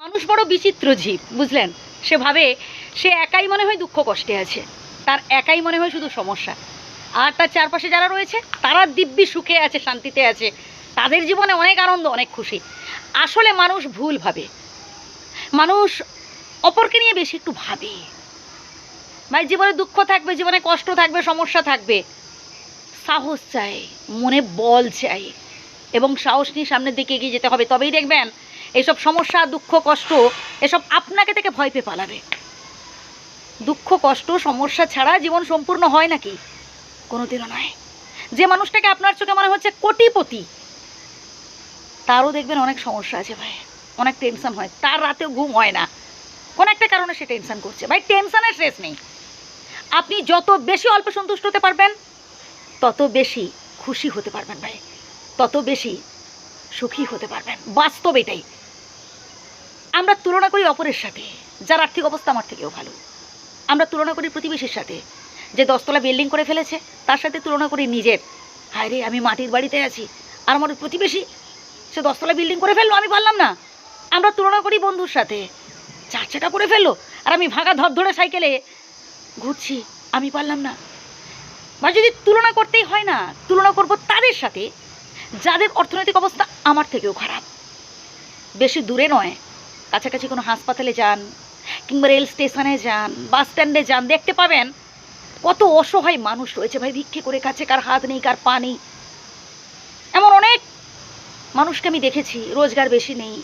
মানুষ বড় বিচিত্র জীব, বুঝলেন? সে ভাবে সে একাই মনে হয় দুঃখ কষ্টে আছে। তার একাই মনে হয় শুধু সমস্যা। আর তার চারপাশে যারা রয়েছে, তারা দিব্যি সুখে আছে, শান্তিতে আছে। তাদের জীবনে অনেক আনন্দ, অনেক খুশি। আসলে মানুষ ভুল ভাবে। মানুষ অপরকে নিয়ে বেশি একটু ভাবে। ভাই, জীবনে দুঃখ থাকবে, জীবনে কষ্ট থাকবে, সমস্যা থাকবে। সাহস চাই, মনে বল চাই। এবং সাহস নিয়ে সামনের দিকে এগিয়ে যেতে হবে। তবেই দেখবেন এইসব সমস্যা, দুঃখ, কষ্ট, এসব আপনাকে থেকে ভয় পেয়ে পালাবে। দুঃখ, কষ্ট, সমস্যা ছাড়া জীবন সম্পূর্ণ হয় নাকি? কোনোদিনও নয়। যে মানুষটাকে আপনার চোখে মনে হচ্ছে কোটিপতি, তারও দেখবেন অনেক সমস্যা আছে ভাই। অনেক টেনশন হয়। তার রাতেও ঘুম হয় না। কোনো একটা কারণে সে টেনশন করছে। ভাই টেনশনের শেষ নেই। আপনি যত বেশি অল্প সন্তুষ্ট হতে পারবেন, তত বেশি খুশি হতে পারবেন ভাই। তত বেশি সুখী হতে পারবেন। বাস্তব এটাই। আমরা তুলনা করি অপরের সাথে, যার আর্থিক অবস্থা আমার থেকেও ভালো। আমরা তুলনা করি প্রতিবেশীর সাথে, যে দশতলা বিল্ডিং করে ফেলেছে, তার সাথে তুলনা করি নিজের। হায় রে, আমি মাটির বাড়িতে আছি, আর আমার প্রতিবেশী, সে দশতলা বিল্ডিং করে ফেলল, আমি পারলাম না। আমরা তুলনা করি বন্ধুর সাথে চার চাকা করে ফেলল, আর আমি ভাঙা ধর ধরে সাইকেলে ঘুরছি, আমি পারলাম না। বা যদি তুলনা করতেই হয় না, তুলনা করব তাদের সাথে, যাদের অর্থনৈতিক অবস্থা আমার থেকেও খারাপ। বেশি দূরে নয় কাছাকাছি কোনো হাসপাতালে যান, কিংবা রেল স্টেশনে যান, বাস স্ট্যান্ডে যান, দেখতে পাবেন কত অসহায় মানুষ রয়েছে ভাই, ভিক্ষে করে কাছে কার হাত নেই, কার পা নেই। এমন অনেক মানুষকে আমি দেখেছি, রোজগার বেশি নেই।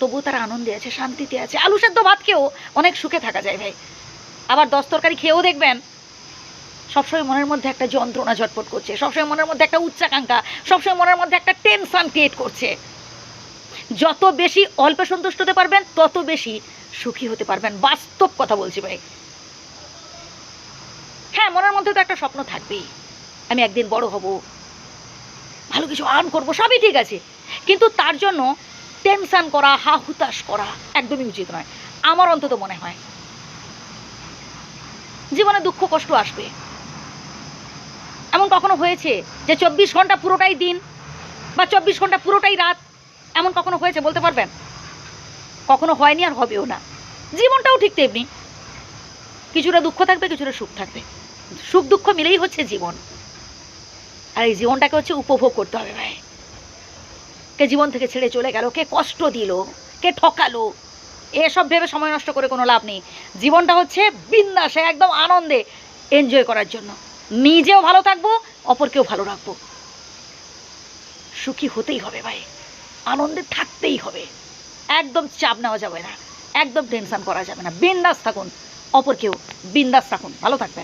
তবুও তারা আনন্দে আছে, শান্তিতে আছে। আলু সেদ্ধ ভাত খেয়েও অনেক সুখে থাকা যায় ভাই। আবার দশ তরকারি খেয়েও দেখবেন, সবসময় মনের মধ্যে একটা যন্ত্রণা ঝটপট করছে, সবসময় মনের মধ্যে একটা উচ্চাকাঙ্ক্ষা, সবসময় মনের মধ্যে একটা টেনশন ক্রিয়েট করছে। যত বেশি অল্পে সন্তুষ্ট হতে পারবেন, তত বেশি সুখী হতে পারবেন। বাস্তব কথা বলছি ভাই। হ্যাঁ মনের মধ্যে তো একটা স্বপ্ন থাকবেই। আমি একদিন বড় হব। ভালো কিছু আর্ন করব, সবই ঠিক আছে। কিন্তু তার জন্য টেনশান করা হা হুতাশ করা একদমই উচিত নয়। আমার অন্তত মনে হয়। জীবনে দুঃখ, কষ্ট আসবে। এমন কখনো হয়েছে যে চব্বিশ ঘণ্টা পুরোটাই দিন বা চব্বিশ ঘণ্টা পুরোটাই রাত এমন কখনো হয়েছে বলতে পারবেন? কখনো হয়নি আর হবেও না। জীবনটাও ঠিক তেমনি। কিছুটা দুঃখ থাকবে, কিছুটা সুখ থাকবে। সুখ দুঃখ মিলেই হচ্ছে জীবন। আর এই জীবনটাকে হচ্ছে উপভোগ করতে হবে ভাই। কে জীবন থেকে ছেড়ে চলে গেল, কে কষ্ট দিল, কে ঠকালো, এসব ভেবে সময় নষ্ট করে কোনো লাভ নেই। জীবনটা হচ্ছে বিন্দাসে একদম আনন্দে এনজয় করার জন্য। নিজেও ভালো থাকব, অপরকেও ভালো রাখব। সুখী হতেই হবে ভাই। আনন্দে থাকতেই হবে। একদম চাপ নেওয়া যাবে না। একদম টেনশান করা যাবে না। বিন্দাস থাকুন। অপরকেও বিন্দাস থাকুন ভালো থাকবেন।